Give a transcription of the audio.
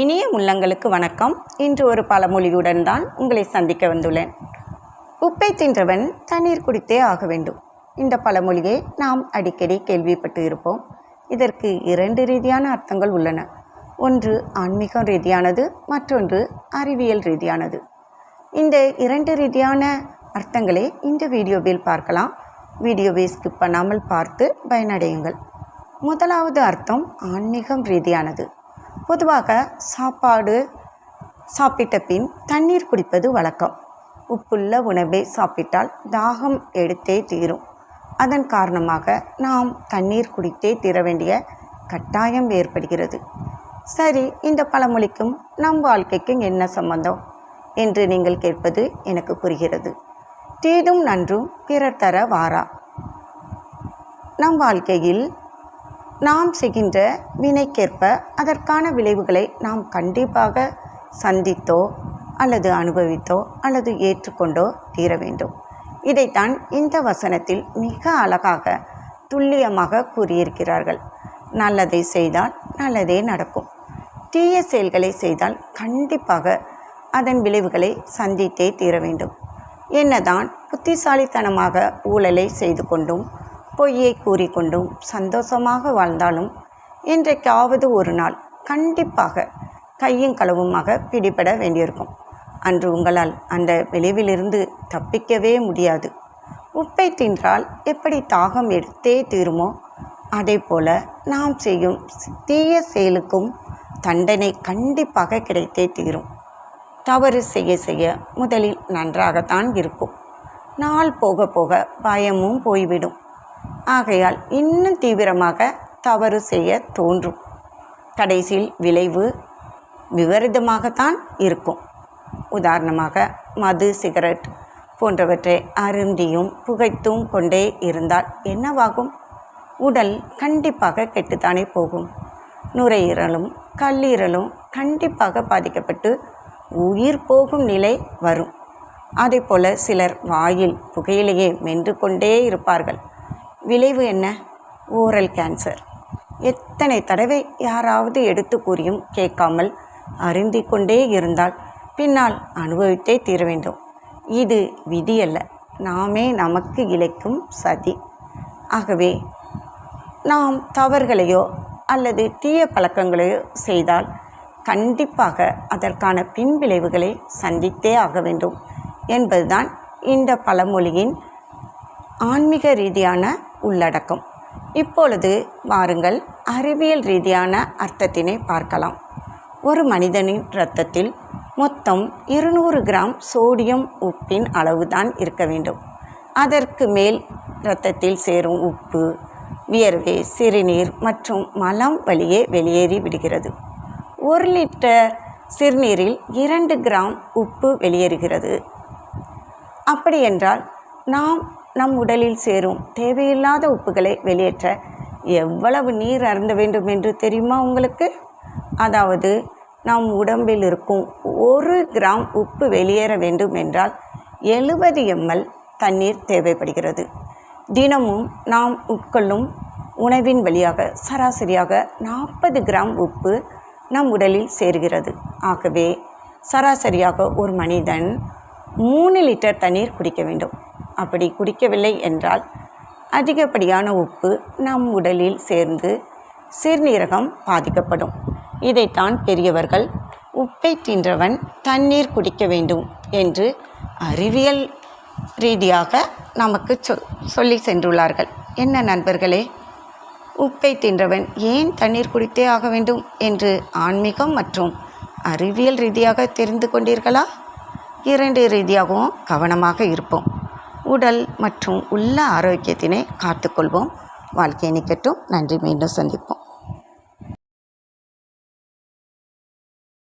இனிய உள்ளங்களுக்கு வணக்கம். இன்று ஒரு பழமொழியுடன் தான் உங்களை சந்திக்க வந்துள்ளேன். உப்பை தின்றவன் தண்ணீர் குடித்தே ஆக வேண்டும். இந்த பழமொழியை நாம் அடிக்கடி கேள்விப்பட்டு இருப்போம். இதற்கு இரண்டு ரீதியான அர்த்தங்கள் உள்ளன. ஒன்று ஆன்மீகம் ரீதியானது மற்றொன்று அறிவியல் ரீதியானது. இந்த இரண்டு ரீதியான அர்த்தங்களை இந்த வீடியோவில் பார்க்கலாம். வீடியோவை ஸ்கிப் பண்ணாமல் பார்த்து பயனடையுங்கள். முதலாவது அர்த்தம் ஆன்மீகம் ரீதியானது. பொதுவாக சாப்பாடு சாப்பிட்ட பின் தண்ணீர் குடிப்பது வழக்கம். உப்புள்ள உணவை சாப்பிட்டால் தாகம் எடுத்தே தீரும். அதன் காரணமாக நாம் தண்ணீர் குடித்தே தீர வேண்டிய கட்டாயம் ஏற்படுகிறது. சரி இந்த பழமொழிக்கும் நம் வாழ்க்கைக்கும் என்ன சம்பந்தம்? என்று நீங்கள் கேட்பது எனக்கு புரிகிறது. தீதும் நன்றும் பிறர் தர வாரா? நம் வாழ்க்கையில் நாம் செய்கின்ற வினைக்கேற்ப அதற்கான விளைவுகளை நாம் கண்டிப்பாக சந்தித்தோ அல்லது அனுபவித்தோ அல்லது ஏற்றுக்கொண்டோ தீர வேண்டும். இதைத்தான் இந்த வசனத்தில் மிக அழகாக துல்லியமாக கூறியிருக்கிறார்கள். நல்லதை செய்தால் நல்லதே நடக்கும். தீய செயல்களை செய்தால் கண்டிப்பாக அதன் விளைவுகளை சந்தித்தே தீர வேண்டும். என்னதான் புத்திசாலித்தனமாக ஊழலை செய்து கொண்டும் பொய்யை கூறிக்கொண்டும் சந்தோஷமாக வாழ்ந்தாலும் இன்றைக்காவது ஒரு நாள் கண்டிப்பாக கையும் களவுமாக பிடிபட வேண்டியிருக்கும். அன்று உங்களால் அந்த விளைவிலிருந்து தப்பிக்கவே முடியாது. உப்பை தின்றால் எப்படி தாகம் எடுத்தே தீருமோ அதே போல நாம் செய்யும் தீய செயலுக்கும் தண்டனை கண்டிப்பாக கிடைத்தே தீரும். தவறு செய்ய செய்ய முதலில் நன்றாகத்தான் இருக்கும். நாள் போக போக பயமும் போய்விடும். ஆகையால் இன்னும் தீவிரமாக தவறு செய்ய தோன்றும். கடைசியில் விளைவு விபரீதமாகத்தான் இருக்கும். உதாரணமாக மது சிகரெட் போன்றவற்றை அருந்தியும் புகைத்தும் கொண்டே இருந்தால் என்னவாகும்? உடல் கண்டிப்பாக கெட்டுத்தானே போகும். நுரையீரலும் கல்லீரலும் கண்டிப்பாக பாதிக்கப்பட்டு உயிர் போகும் நிலை வரும். அதே போல் சிலர் வாயில் புகையிலேயே மென்று கொண்டே இருப்பார்கள். விளைவு என்ன? ஓரல் கேன்சர் எத்தனை தடவை யாராவது எடுத்து கூறியும் கேட்காமல் அருந்தி கொண்டே இருந்தால் பின்னால் அனுபவித்தே தீர வேண்டும். இது விதியல்ல நாமே நமக்கு இழைக்கும் சதி. ஆகவே நாம் தவறுகளையோ அல்லது தீய பழக்கங்களையோ செய்தால் கண்டிப்பாக அதற்கான பின்விளைவுகளை சந்தித்தே ஆக வேண்டும் என்பதுதான் இந்த பழமொழியின் ஆன்மீக ரீதியான உள்ளடக்கம். இப்பொழுது வாருங்கள் அறிவியல் ரீதியான அர்த்தத்தினை பார்க்கலாம். ஒரு மனிதனின் இரத்தத்தில் மொத்தம் இருநூறு கிராம் சோடியம் உப்பின் அளவுதான் இருக்க வேண்டும். அதற்கு மேல் இரத்தத்தில் சேரும் உப்பு வியர்வை சிறுநீர் மற்றும் மலம் வழியே வெளியேறி விடுகிறது. ஒரு லிட்டர் சிறுநீரில் இரண்டு கிராம் உப்பு வெளியேறுகிறது. அப்படியென்றால் நாம் நம் உடலில் சேரும் தேவையில்லாத உப்புகளை வெளியேற்ற எவ்வளவு நீர் அருந்த வேண்டும் என்று தெரியுமா உங்களுக்கு? அதாவது நம் உடம்பில் இருக்கும் ஒரு கிராம் உப்பு வெளியேற வேண்டும் என்றால் எழுபது எம்எல் தண்ணீர் தேவைப்படுகிறது. தினமும் நாம் உட்கொள்ளும் உணவின் வழியாக சராசரியாக நாற்பது கிராம் உப்பு நம் உடலில் சேர்கிறது. ஆகவே சராசரியாக ஒரு மனிதன் மூணு லிட்டர் தண்ணீர் குடிக்க வேண்டும். அப்படி குடிக்கவில்லை என்றால் அதிகப்படியான உப்பு நம் உடலில் சேர்ந்து சிறுநீரகம் பாதிக்கப்படும். இதைத்தான் பெரியவர்கள் உப்பை தின்றவன் தண்ணீர் குடிக்க வேண்டும் என்று அறிவியல் ரீதியாக நமக்கு சொ சொல்லி சென்றுள்ளார்கள். என்ன நண்பர்களே? உப்பை தின்றவன் ஏன் தண்ணீர் குடித்தே ஆக வேண்டும் என்று ஆன்மீகம் மற்றும் அறிவியல் ரீதியாக தெரிந்து கொண்டீர்களா? இரண்டு ரீதியாகவும் கவனமாக இருப்போம். உடல் மற்றும் உள்ள ஆரோக்கியத்தினை காத்துக்கொள்வோம். வாழ்க்கையை நிற்கட்டும் நன்றி. மீண்டும் சந்திப்போம்.